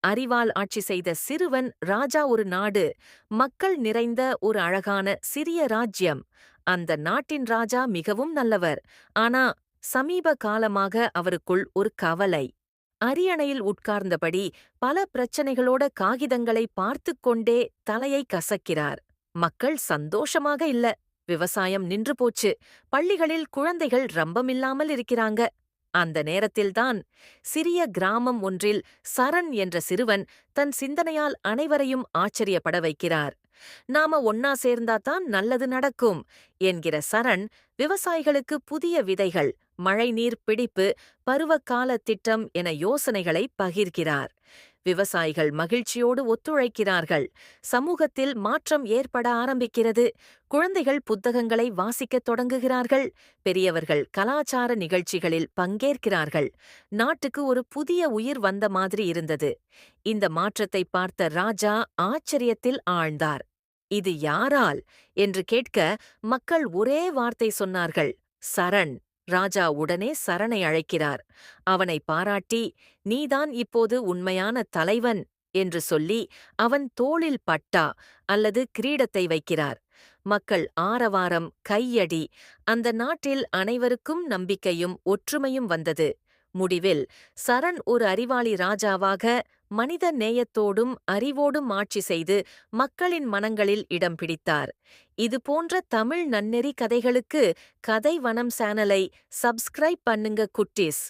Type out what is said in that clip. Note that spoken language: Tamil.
அறிவால் ஆட்சி செய்த சிறுவன் ராஜா ஒரு நாடு மக்கள் நிறைந்த ஒரு அழகான சிறிய ராஜ்யம். அந்த நாட்டின் ராஜா மிகவும் நல்லவர். ஆனா சமீப காலமாக அவருக்குள் ஒரு கவலை. அரியணையில் உட்கார்ந்தபடி பல பிரச்சனைகளோட காகிதங்களை பார்த்துக் கொண்டே தலையை கசக்கிறார். மக்கள் சந்தோஷமாக இல்ல. விவசாயம் நின்று போச்சு. பள்ளிகளில் குழந்தைகள் ரம்பமில்லாமல் இருக்கிறாங்க. அந்த நேரத்தில்தான் சிறிய கிராமம் ஒன்றில் சரண் என்ற சிறுவன் தன் சிந்தனையால் அனைவரையும் ஆச்சரியப்பட வைக்கிறார். நாம ஒன்னா சேர்ந்தாதான் நல்லது நடக்கும் என்கிற சரண் விவசாயிகளுக்கு புதிய விதைகள் மழைநீர் பிடிப்பு பருவகால திட்டம் என யோசனைகளை பகிர்கிறார். விவசாயிகள் மகிழ்ச்சியோடு ஒத்துழைக்கிறார்கள். சமூகத்தில் மாற்றம் ஏற்பட ஆரம்பிக்கிறது. குழந்தைகள் புத்தகங்களை வாசிக்கத் தொடங்குகிறார்கள். பெரியவர்கள் கலாச்சார நிகழ்ச்சிகளில் பங்கேற்கிறார்கள். நாட்டுக்கு ஒரு புதிய உயிர் வந்த மாதிரி இருந்தது. இந்த மாற்றத்தை பார்த்த ராஜா ஆச்சரியத்தில் ஆழ்ந்தார். இது யாரால்? என்று கேட்க மக்கள் ஒரே வார்த்தை சொன்னார்கள். சரண். ராஜா உடனே சரணை அழைக்கிறார். அவனை பாராட்டி நீதான் இப்போது உண்மையான தலைவன் என்று சொல்லி அவன் தோளில் பட்டா அல்லது கிரீடத்தை வைக்கிறார். மக்கள் ஆரவாரம் கையடி. அந்த நாட்டில் அனைவருக்கும் நம்பிக்கையும் ஒற்றுமையும் வந்தது. முடிவில் சரண் ஒரு அறிவாளி ராஜாவாக மனித நேயத்தோடும் அறிவோடும் ஆட்சி செய்து மக்களின் மனங்களில் இடம் பிடித்தார். இது போன்ற தமிழ் நன்னெறி கதைகளுக்கு கதை வனம் சேனலை சப்ஸ்கிரைப் பண்ணுங்க குட்டீஸ்.